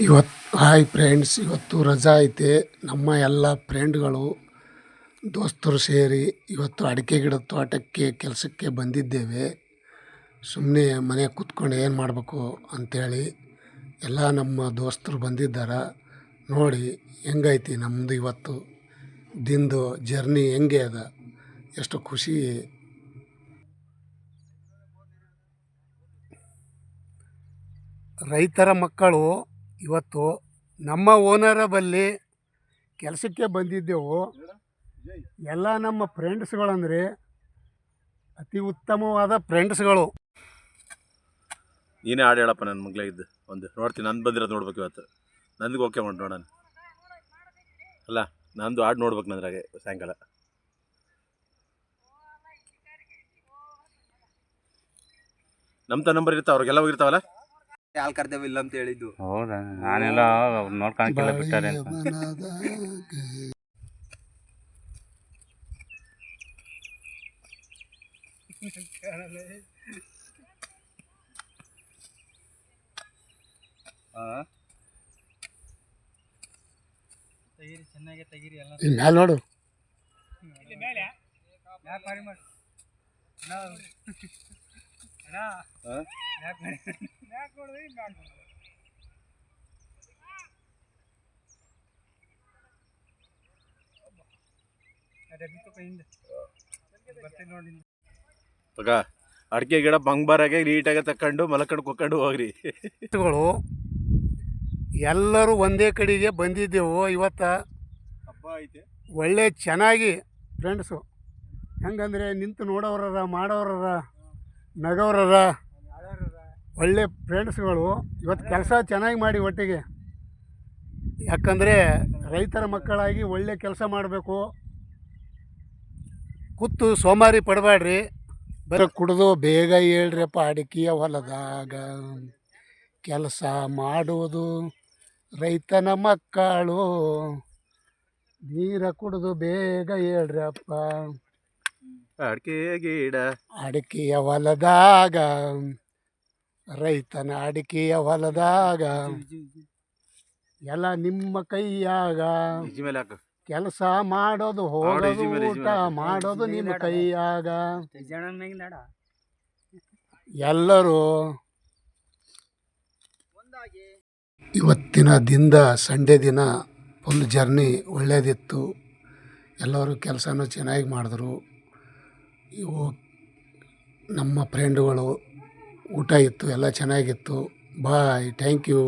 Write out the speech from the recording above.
ಇವತ್ತು hi friends ಇವತ್ತು ರಜಾ ಐತೆ. ನಮ್ಮ ಎಲ್ಲ ಫ್ರೆಂಡ್ಗಳು ದೋಸ್ತರು ಸೇರಿ ಇವತ್ತು ಅಡಿಕೆ ಗಿಡದ ತೋಟಕ್ಕೆ, ಕೆಲಸಕ್ಕೆ ಬಂದಿದ್ದೇವೆ. ಸುಮ್ಮನೆ ಮನೆ ಕೂತ್ಕೊಂಡು ಏನು ಮಾಡಬೇಕು ಅಂಥೇಳಿ ಎಲ್ಲ ನಮ್ಮ ದೋಸ್ತರು ಬಂದಿದ್ದಾರೆ. ನೋಡಿ, ಹೆಂಗೈತಿ ನಮ್ಮದು ಇವತ್ತು ದಿಂದು ಜರ್ನಿ ಹೆಂಗೆ ಅದ? ಎಷ್ಟು ಖುಷಿ. ರೈತರ ಮಕ್ಕಳು ಇವತ್ತು ನಮ್ಮ ಓನರ ಬಳಿ ಕೆಲಸಕ್ಕೆ ಬಂದಿದ್ದೆವು. ಎಲ್ಲ ನಮ್ಮ ಫ್ರೆಂಡ್ಸ್ಗಳಂದರೆ ಅತಿ ಉತ್ತಮವಾದ ಫ್ರೆಂಡ್ಸ್ಗಳು. ನೀನೇ ಹಾಡು ಹೇಳಪ್ಪ, ನನ್ನ ಮಗ್ಲೇ ಇದ್ದು. ಒಂದು, ನೋಡ್ತೀನಿ, ನಂದು ಬಂದಿರೋದು ನೋಡ್ಬೇಕು ಇವತ್ತು. ನನಗೆ ಓಕೆ ಮಾಡಿ ನೋಡೋಣ. ಅಲ್ಲ, ನಂದು ಹಾಡು ನೋಡ್ಬೇಕು ನಂದ್ರಾಗೆ ಸಾಯಂಕಾಲ. ನಮ್ಮ ತ ನಂಬರ್ ಇರ್ತಾವ, ಅವ್ರಿಗೆಲ್ಲ ಹೋಗಿರ್ತಾವಲ್ಲ? ಯಾಲ್ ಕರ್ದೇವ್ ಇಲ್ಲ ಅಂತ ಹೇಳಿದ್ದು. ಹೌದಾ? ನಾನೆಲ್ಲ ನೋಡ್ಕೊಳಕ್ಕೆಲ್ಲ ಬಿಟ್ಟಾರೆ ಅಂತ. ಚೆನ್ನಾಗಿ ತೆಗೀರಿ ಎಲ್ಲ ಇಲ್ಲಿ ಮ್ಯಾಲೆ ನೋಡು ಮಗ ಅಡಿಕೆ ಗಿಡ ಬಂಗ್ಬಾರಾಗೆ ನೀಟಾಗಿ ತಕೊಂಡು ಮಲಕಂಡು ಕೊಕ್ಕೊಂಡು ಹೋಗ್ರಿ. ಎಲ್ಲರೂ ಒಂದೇ ಕಡೆಗೆ ಬಂದಿದ್ದೆವು ಇವತ್ತು. ಹಬ್ಬ ಐತೆ. ಒಳ್ಳೆ ಚೆನ್ನಾಗಿ ಫ್ರೆಂಡ್ಸು ಹೆಂಗಂದ್ರೆ ನಿಂತು ನೋಡೋರರ ಮಾಡೋರರ ನಗೋರರ ಒಳ್ಳೆ ಫ್ರೆಂಡ್ಸ್ಗಳು ಇವತ್ತು ಕೆಲಸ ಚೆನ್ನಾಗಿ ಮಾಡಿ ಒಟ್ಟಿಗೆ. ಯಾಕಂದರೆ ರೈತರ ಮಕ್ಕಳಾಗಿ ಒಳ್ಳೆ ಕೆಲಸ ಮಾಡಬೇಕು. ಕೂತು ಸೋಮಾರಿ ಪಡಬೇಡ್ರಿ ಬರ ಕುಡಿದು ಬೇಗ ಹೇಳ್ರಿಯಪ್ಪ ಅಡಿಕೆಯ ಹೊಲದಾಗ. ಕೆಲಸ ಮಾಡುವುದು ರೈತನ ಮಕ್ಕಳು. ನೀರ ಕುಡಿದು ಬೇಗ ಹೇಳ್ರಪ್ಪ. ಅಡಿಕೆ ಗಿಡ. ಅಡಿಕೆಯ ಹೊಲದಾಗ. ರೈತನ ಅಡಿಕೆಯ ಹೊಲದಾಗ. ಎಲ್ಲ ನಿಮ್ಮ ಕೈಯಾಗ. ಕೆಲಸ ಮಾಡೋದು ಮಾಡು, ಹೋಗೋದು ಊಟ ಮಾಡೋದು ನಿಮ್ಮ ಕೈಯಾಗ. ಎಲ್ಲರೂ ಇವತ್ತಿನ ದಿಂದ ಸಂಡೇ ದಿನ ಫುಲ್ ಜರ್ನಿ ಒಳ್ಳೆಯದಿತ್ತು ಎಲ್ಲರೂ ಕೆಲಸನೂ ಚೆನ್ನಾಗಿ ಮಾಡಿದ್ರು. ಇವು ನಮ್ಮ ಫ್ರೆಂಡುಗಳು ಊಟ ಇತ್ತು ಎಲ್ಲ ಚೆನ್ನಾಗಿತ್ತು. Bye thank you